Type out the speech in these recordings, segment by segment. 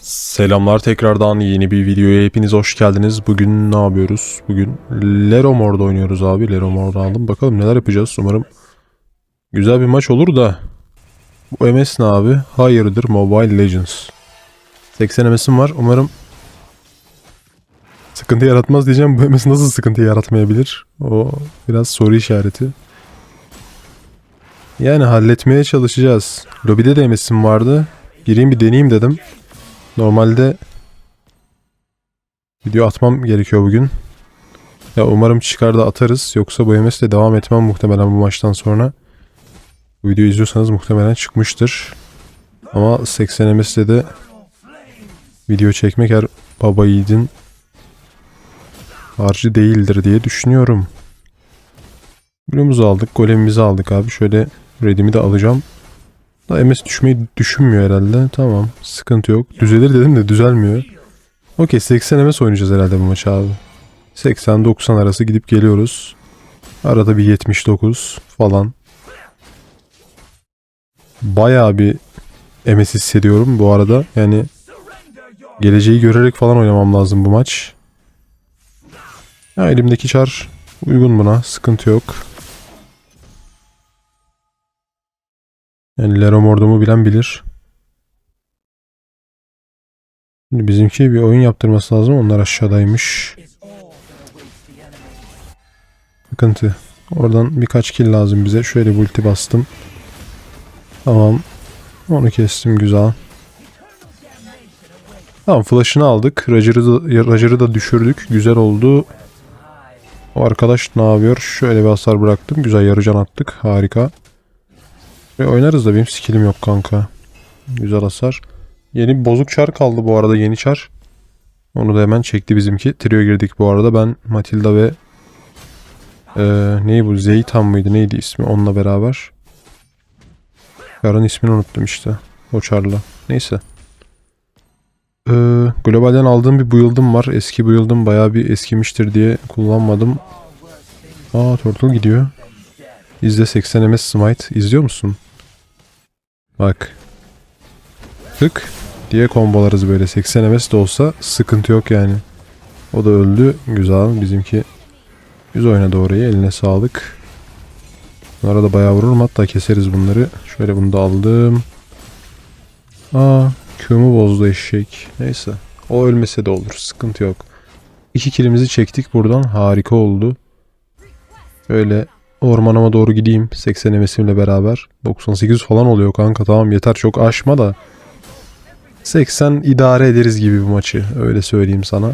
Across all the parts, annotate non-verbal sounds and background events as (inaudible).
Selamlar tekrardan yeni bir videoya hepiniz hoş geldiniz. Bugün ne yapıyoruz? Bugün Leromor'da oynuyoruz abi. Leromor'da aldım. Bakalım neler yapacağız. Umarım güzel bir maç olur da. Bu MS ne abi? Hayırdır Mobile Legends. 80 MS'im var. Umarım sıkıntı yaratmaz diyeceğim. Bu MS nasıl sıkıntı yaratmayabilir? O biraz soru işareti. Yani halletmeye çalışacağız. Lobide de MS'im vardı. Gireyim bir deneyeyim dedim. Normalde video atmam gerekiyor bugün. Ya umarım çıkar da atarız. Yoksa bu MS'le devam etmem muhtemelen bu maçtan sonra. Bu videoyu izliyorsanız muhtemelen çıkmıştır. Ama 80 MS'le de video çekmek her baba yiğidin harcı değildir diye düşünüyorum. Bloğumuzu aldık. Golemimizi aldık abi. Şöyle redimi de alacağım. Da MS düşmeyi düşünmüyor herhalde. Tamam. Sıkıntı yok. Düzelir dedim de düzelmiyor. Okey 80 MS oynayacağız herhalde bu maç abi. 80-90 arası gidip geliyoruz. Arada bir 79 falan. Bayağı bir MS hissediyorum bu arada. Yani geleceği görerek falan oynamam lazım bu maç. Ya elimdeki çar uygun buna. Sıkıntı yok. Yani ordumu bilen bilir. Şimdi bizimki bir oyun yaptırması lazım. Onlar aşağıdaymış. Sıkıntı. Oradan birkaç kill lazım bize. Şöyle bir ulti bastım. Tamam. Onu kestim güzel. Tamam flash'ını aldık. Roger'ı da, da düşürdük. Güzel oldu. O arkadaş ne yapıyor? Şöyle bir hasar bıraktım. Güzel yarıcan attık. Harika. Ve oynarız da benim skillim yok kanka. Güzel hasar. Yeni bozuk çar kaldı bu arada yeni çar. Onu da hemen çekti bizimki. Trio girdik bu arada. Ben Matilda ve ee, neyi bu? Zeytan mıydı? Neydi ismi? Onunla beraber. Yarın ismini unuttum işte. O çarla. Neyse. Ee, globalden aldığım bir build'ım var. Eski build'ım bayağı bir eskimiştir diye kullanmadım. Aa Turtle gidiyor. İzle 80 MS Smite. İzliyor musun? Bak. Tık diye kombolarız böyle. 80 MS de olsa sıkıntı yok yani. O da öldü. Güzel. Bizimki yüz oynadı orayı. Eline sağlık. Bunlara da bayağı vururum. Hatta keseriz bunları. Şöyle bunu da aldım. Aa Q'mu bozdu eşek. Neyse. O ölmese de olur. Sıkıntı yok. İki kilimizi çektik buradan. Harika oldu. Böyle ormanıma doğru gideyim 80 MS'imle beraber. 98 falan oluyor kanka tamam yeter çok aşma da. 80 idare ederiz gibi bu maçı öyle söyleyeyim sana.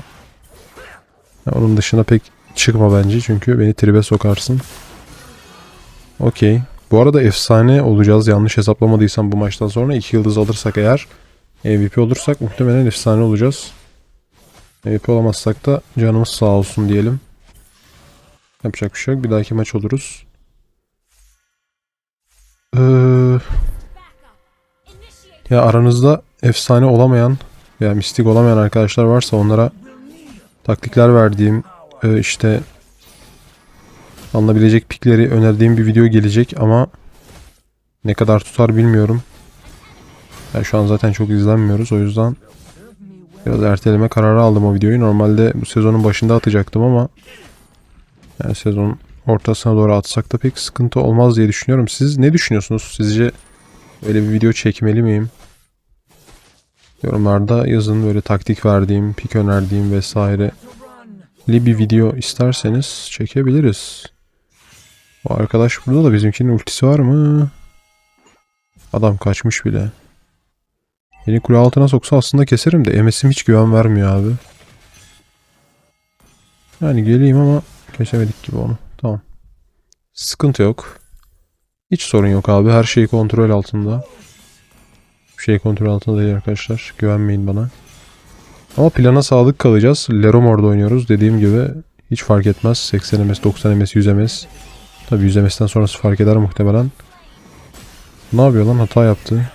Onun dışına pek çıkma bence çünkü beni tribe sokarsın. Okey. Bu arada efsane olacağız yanlış hesaplamadıysam bu maçtan sonra 2 yıldız alırsak eğer MVP olursak muhtemelen efsane olacağız. MVP olamazsak da canımız sağ olsun diyelim. Yapacak bir şey yok. Bir dahaki maç oluruz. Ee, ya aranızda efsane olamayan veya mistik olamayan arkadaşlar varsa onlara taktikler verdiğim e, işte alınabilecek pikleri önerdiğim bir video gelecek ama ne kadar tutar bilmiyorum. Yani şu an zaten çok izlenmiyoruz o yüzden biraz erteleme kararı aldım o videoyu. Normalde bu sezonun başında atacaktım ama yani sezon ortasına doğru atsak da pek sıkıntı olmaz diye düşünüyorum. Siz ne düşünüyorsunuz? Sizce böyle bir video çekmeli miyim? Yorumlarda yazın böyle taktik verdiğim, pik önerdiğim vesaire bir video isterseniz çekebiliriz. O arkadaş burada da bizimkinin ultisi var mı? Adam kaçmış bile. Beni kule altına soksa aslında keserim de MS'im hiç güven vermiyor abi. Yani geleyim ama kesemedik gibi onu. Tamam. Sıkıntı yok. Hiç sorun yok abi. Her şey kontrol altında. Bir şey kontrol altında değil arkadaşlar. Güvenmeyin bana. Ama plana sadık kalacağız. Leromor'da oynuyoruz. Dediğim gibi hiç fark etmez. 80 ms, 90 ms, 100 ms. Tabi 100 ms'ten sonrası fark eder muhtemelen. Ne yapıyor lan? Hata yaptı.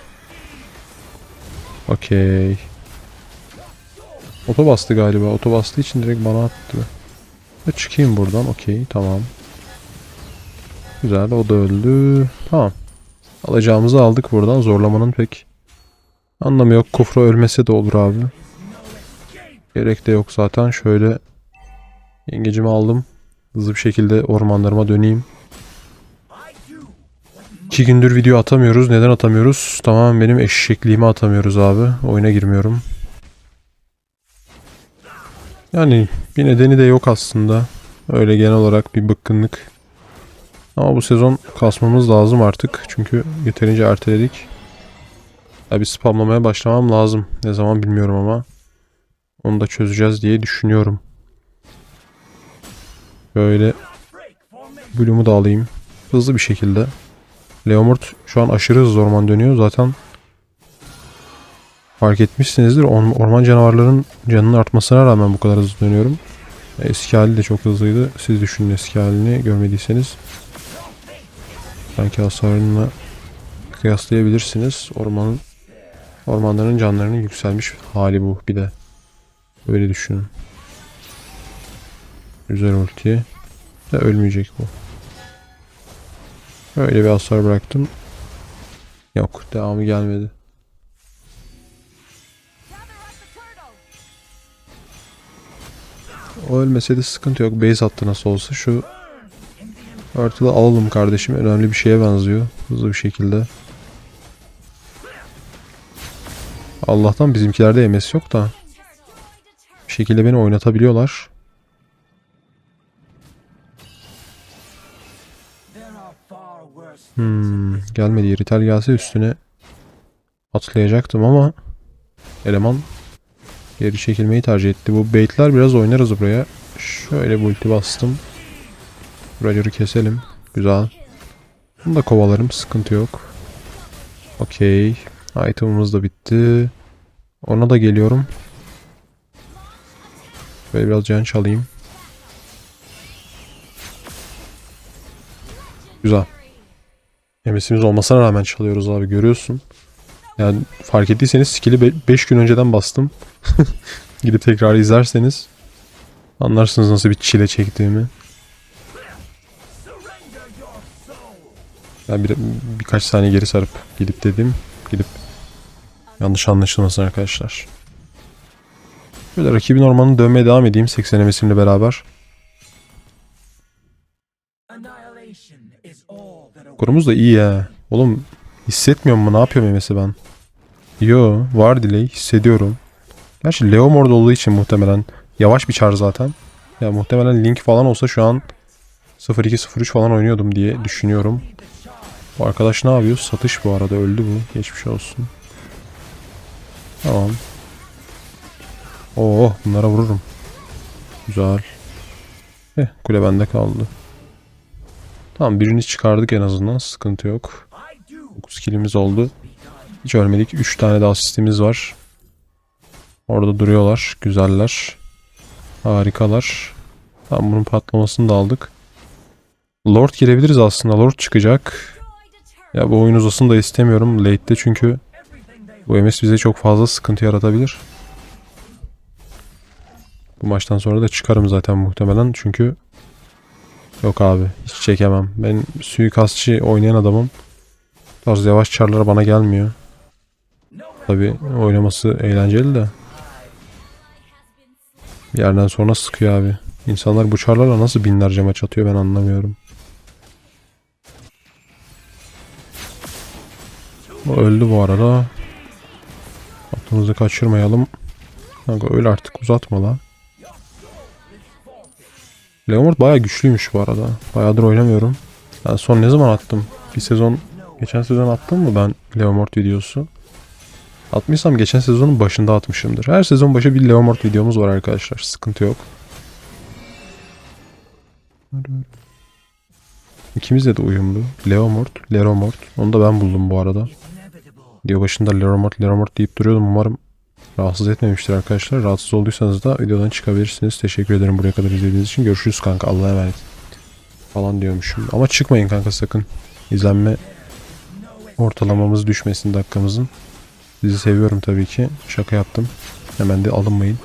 Okey. Oto bastı galiba. Oto bastığı için direkt bana attı. Ve çıkayım buradan. Okey tamam. Güzel o da öldü. Tamam. Alacağımızı aldık buradan. Zorlamanın pek Anlamı yok. Kufra ölmese de olur abi. Gerek de yok zaten. Şöyle yengecimi aldım. Hızlı bir şekilde ormanlarıma döneyim. İki gündür video atamıyoruz. Neden atamıyoruz? Tamamen benim eşekliğimi atamıyoruz abi. Oyuna girmiyorum. Yani bir nedeni de yok aslında. Öyle genel olarak bir bıkkınlık. Ama bu sezon kasmamız lazım artık. Çünkü yeterince erteledik. Ya bir spamlamaya başlamam lazım. Ne zaman bilmiyorum ama. Onu da çözeceğiz diye düşünüyorum. Böyle Bloom'u da alayım. Hızlı bir şekilde. Leomort şu an aşırı hızlı orman dönüyor. Zaten fark etmişsinizdir. Or- Orman canavarların canının artmasına rağmen bu kadar hızlı dönüyorum. Eski hali de çok hızlıydı. Siz düşünün eski halini görmediyseniz. Belki hasarını kıyaslayabilirsiniz. Ormanın ormanların canlarının yükselmiş hali bu bir de. Böyle düşünün. Güzel ulti. De ölmeyecek bu. Öyle bir hasar bıraktım. Yok devamı gelmedi. O ölmeseydi sıkıntı yok. Base attı nasıl olsa. Şu Turtle'ı alalım kardeşim. Önemli bir şeye benziyor. Hızlı bir şekilde. Allah'tan bizimkilerde MS yok da. Bir şekilde beni oynatabiliyorlar. Hmm, gelmedi. Iritel gelse üstüne atlayacaktım ama eleman geri çekilmeyi tercih etti. Bu baitler biraz oynarız buraya. Şöyle bir ulti bastım. Roger'ı keselim. Güzel. Bunu da kovalarım. Sıkıntı yok. Okey. Item'ımız da bitti. Ona da geliyorum. Böyle biraz can çalayım. Güzel. MS'imiz olmasına rağmen çalıyoruz abi görüyorsun. Yani fark ettiyseniz skill'i 5 gün önceden bastım. (laughs) Gidip tekrar izlerseniz anlarsınız nasıl bir çile çektiğimi. Ben bir, birkaç saniye geri sarıp gidip dedim. Gidip yanlış anlaşılmasın arkadaşlar. Böyle rakibin ormanını dönmeye devam edeyim 80 MS'imle beraber. Skorumuz da iyi ya. Oğlum hissetmiyor mu? Ne yapıyorum MS'i ben? Yo var delay hissediyorum. Gerçi Leomord olduğu için muhtemelen yavaş bir çar zaten. Ya muhtemelen Link falan olsa şu an 0-2-0-3 falan oynuyordum diye düşünüyorum. Bu arkadaş ne yapıyor? Satış bu arada öldü bu. Geçmiş olsun. Tamam. Oo bunlara vururum. Güzel. Eh kule bende kaldı. Tamam birini çıkardık en azından. Sıkıntı yok. 9 killimiz oldu. Hiç ölmedik. 3 tane de asistimiz var. Orada duruyorlar. Güzeller. Harikalar. Tamam bunun patlamasını da aldık. Lord girebiliriz aslında. Lord çıkacak. Ya bu oyun uzasını da istemiyorum. Late'de çünkü bu MS bize çok fazla sıkıntı yaratabilir. Bu maçtan sonra da çıkarım zaten muhtemelen. Çünkü yok abi hiç çekemem. Ben suikastçı oynayan adamım. Tarz yavaş çarlara bana gelmiyor. Tabi oynaması eğlenceli de. Bir yerden sonra sıkıyor abi. İnsanlar bu çarlarla nasıl binlerce maç atıyor ben anlamıyorum. Bu öldü bu arada. Aklımızı kaçırmayalım. Kanka öyle artık uzatma la. Leomord baya güçlüymüş bu arada. Bayağıdır oynamıyorum. Ben son ne zaman attım? Bir sezon, geçen sezon attım mı ben Leomord videosu? Atmışsam geçen sezonun başında atmışımdır. Her sezon başı bir Leomord videomuz var arkadaşlar. Sıkıntı yok. İkimiz de uyumlu. Leomord, Leromord. Onu da ben buldum bu arada. Video başında Leromord, Leromord deyip duruyordum. Umarım rahatsız etmemiştir arkadaşlar. Rahatsız olduysanız da videodan çıkabilirsiniz. Teşekkür ederim buraya kadar izlediğiniz için. Görüşürüz kanka. Allah'a emanet. Falan diyormuşum. Ama çıkmayın kanka sakın. İzlenme ortalamamız düşmesin dakikamızın. Sizi seviyorum tabii ki. Şaka yaptım. Hemen de alınmayın.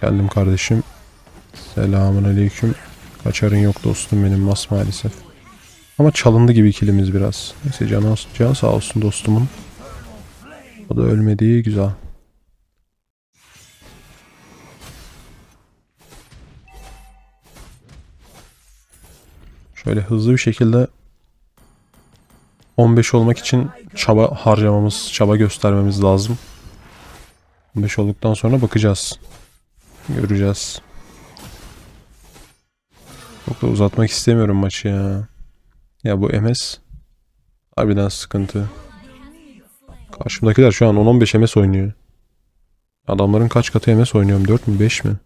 Geldim kardeşim. Selamun aleyküm. Kaçarın yok dostum benim mas maalesef. Ama çalındı gibi kilimiz biraz. Neyse canı, canı sağ olsun dostumun. O da ölmedi. Güzel. Şöyle hızlı bir şekilde 15 olmak için çaba harcamamız, çaba göstermemiz lazım. 15 olduktan sonra bakacağız. Göreceğiz. Çok da uzatmak istemiyorum maçı ya. Ya bu MS harbiden sıkıntı. Karşımdakiler şu an 10-15 MS oynuyor. Adamların kaç katı MS oynuyorum? 4 mü 5 mi?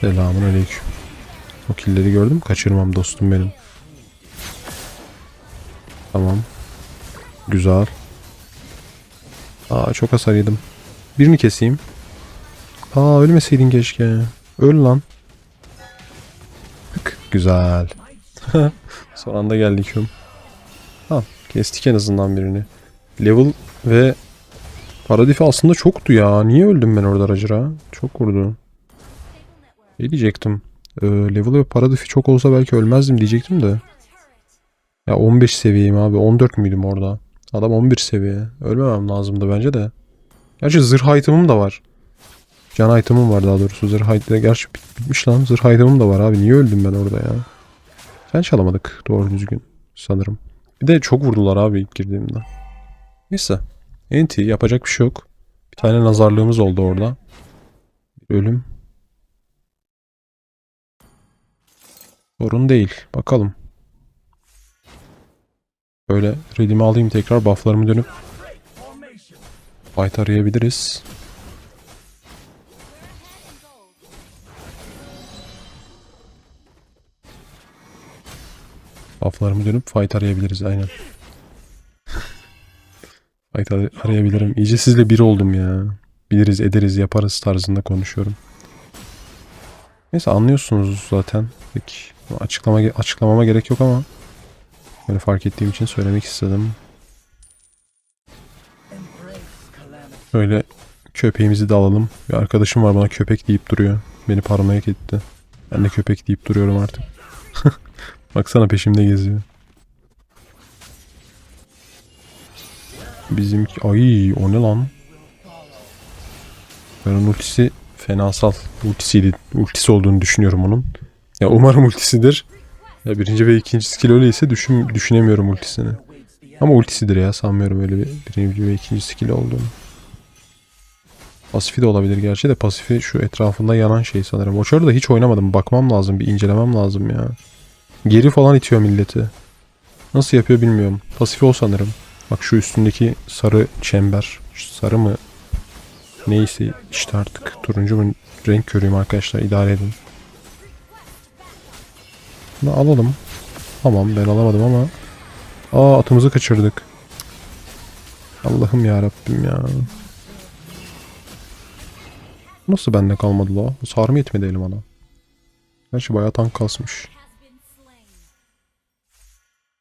Selamun aleyküm. O killeri gördüm. Kaçırmam dostum benim. Tamam. Güzel. Aa çok hasar yedim. Birini keseyim. Aa ölmeseydin keşke. Öl lan. Tık. Güzel. (laughs) Son anda geldik hüm. Tamam. Kestik en azından birini. Level ve Paradifi aslında çoktu ya. Niye öldüm ben orada Roger'a? Çok vurdu. Ne diyecektim? Ee, level ve Paradifi çok olsa belki ölmezdim diyecektim de. Ya 15 seviyeyim abi. 14 müydüm orada? Adam 11 seviye. Ölmemem lazımdı bence de. Gerçi zırh item'ım da var. Can item'ım var daha doğrusu. Zırh item'ı gerçi bit- bitmiş lan. Zırh item'ım da var abi. Niye öldüm ben orada ya? Sen çalamadık doğru düzgün sanırım. Bir de çok vurdular abi ilk girdiğimde. Neyse. Enti yapacak bir şey yok. Bir tane nazarlığımız oldu orada. Ölüm. Sorun değil. Bakalım. Böyle redimi alayım tekrar bufflarımı dönüp fight arayabiliriz. Bufflarımı dönüp fight arayabiliriz aynen. fight ar- arayabilirim. İyice sizle bir oldum ya. Biliriz ederiz yaparız tarzında konuşuyorum. Neyse anlıyorsunuz zaten. Peki açıklama açıklamama gerek yok ama böyle fark ettiğim için söylemek istedim. Böyle köpeğimizi de alalım. Bir arkadaşım var bana köpek deyip duruyor. Beni paranoyak etti. Ben de köpek deyip duruyorum artık. (laughs) Baksana peşimde geziyor. Bizimki... Ay o ne lan? Ben ultisi fenasal ultisiydi. Ultisi olduğunu düşünüyorum onun. Ya umarım ultisidir. Ya birinci ve ikinci skill öyleyse düşün, düşünemiyorum ultisini. Ama ultisidir ya sanmıyorum öyle bir birinci ve ikinci skill olduğunu. Pasifi de olabilir gerçi de pasifi şu etrafında yanan şey sanırım. Çarı da hiç oynamadım. Bakmam lazım bir incelemem lazım ya. Geri falan itiyor milleti. Nasıl yapıyor bilmiyorum. Pasifi o sanırım. Bak şu üstündeki sarı çember. Şu sarı mı? Neyse işte artık turuncu mu renk körüyüm arkadaşlar idare edin. Bunu alalım. Tamam ben alamadım ama. Aa atımızı kaçırdık. Allah'ım ya Rabbim ya. Nasıl bende kalmadı la? Bu sarmı yetmedi elim ana. Gerçi bayağı tank kasmış.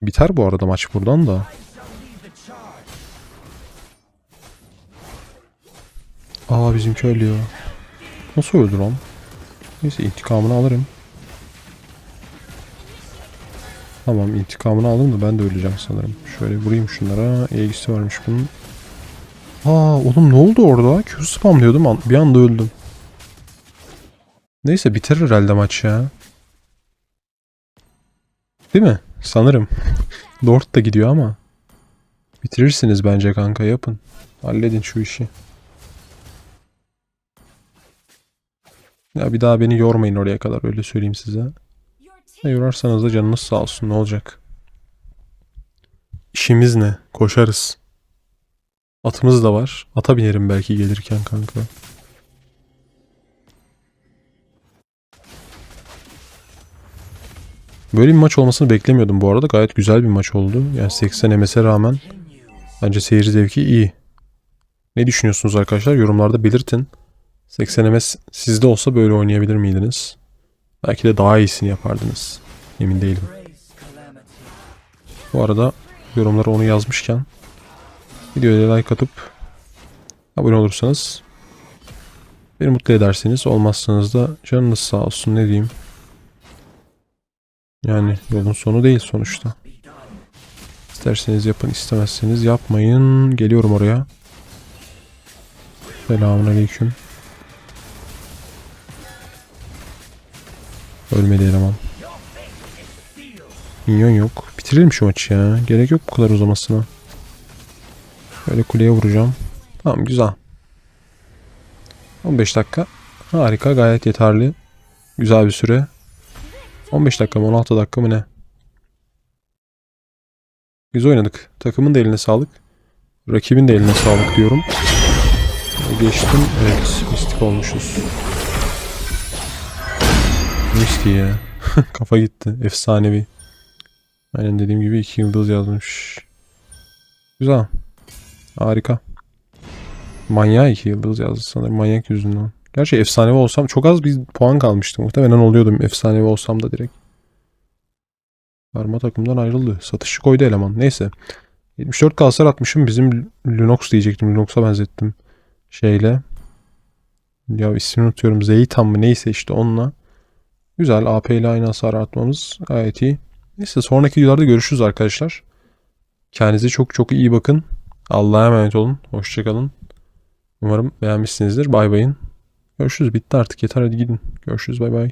Biter bu arada maç buradan da. Aa bizimki ölüyor. Nasıl öldü lan? Neyse intikamını alırım. Tamam intikamını aldım da ben de öleceğim sanırım. Şöyle vurayım şunlara. İlgisi varmış bunun. Aa oğlum ne oldu orada? Q spamlıyordum bir anda öldüm. Neyse biter herhalde maç ya. Değil mi? Sanırım. (laughs) Lord da gidiyor ama. Bitirirsiniz bence kanka yapın. Halledin şu işi. Ya bir daha beni yormayın oraya kadar öyle söyleyeyim size. Ya yorarsanız da canınız sağ olsun ne olacak? İşimiz ne? Koşarız. Atımız da var. Ata binerim belki gelirken kanka. Böyle bir maç olmasını beklemiyordum bu arada. Gayet güzel bir maç oldu. Yani 80 MS'e rağmen bence seyir zevki iyi. Ne düşünüyorsunuz arkadaşlar? Yorumlarda belirtin. 80 MS sizde olsa böyle oynayabilir miydiniz? Belki de daha iyisini yapardınız. Emin değilim. Bu arada yorumlara onu yazmışken videoya like atıp abone olursanız beni mutlu edersiniz. Olmazsanız da canınız sağ olsun ne diyeyim. Yani yolun sonu değil sonuçta. İsterseniz yapın, istemezseniz yapmayın. Geliyorum oraya. Selamun aleyküm. Ölmedi eleman. Minyon yok. Bitirelim şu maçı ya. Gerek yok bu kadar uzamasına. Böyle kuleye vuracağım. Tamam güzel. 15 dakika. Harika gayet yeterli. Güzel bir süre. 15 dakika mı 16 dakika mı ne? Güzel oynadık. Takımın da eline sağlık. Rakibin de eline sağlık diyorum. Geçtim. Evet. Mistik olmuşuz. Mistik ya. (laughs) Kafa gitti. Efsanevi. Aynen dediğim gibi iki yıldız yazmış. Güzel. Harika. Manyak iki yıldız yazdı sanırım. Manyak yüzünden. Gerçi efsanevi olsam çok az bir puan kalmıştı. Muhtemelen oluyordum efsanevi olsam da direkt. Karma takımdan ayrıldı. Satışı koydu eleman. Neyse. 74 kalsar atmışım. Bizim Lunox diyecektim. Lunox'a benzettim. Şeyle. Ya ismini unutuyorum. Zeytan mı neyse işte onunla. Güzel. AP ile aynı hasar atmamız gayet iyi. Neyse sonraki videolarda görüşürüz arkadaşlar. Kendinize çok çok iyi bakın. Allah'a emanet olun. Hoşçakalın. Umarım beğenmişsinizdir. Bay bayın. Görüşürüz. Bitti artık. Yeter hadi gidin. Görüşürüz. Bay bay.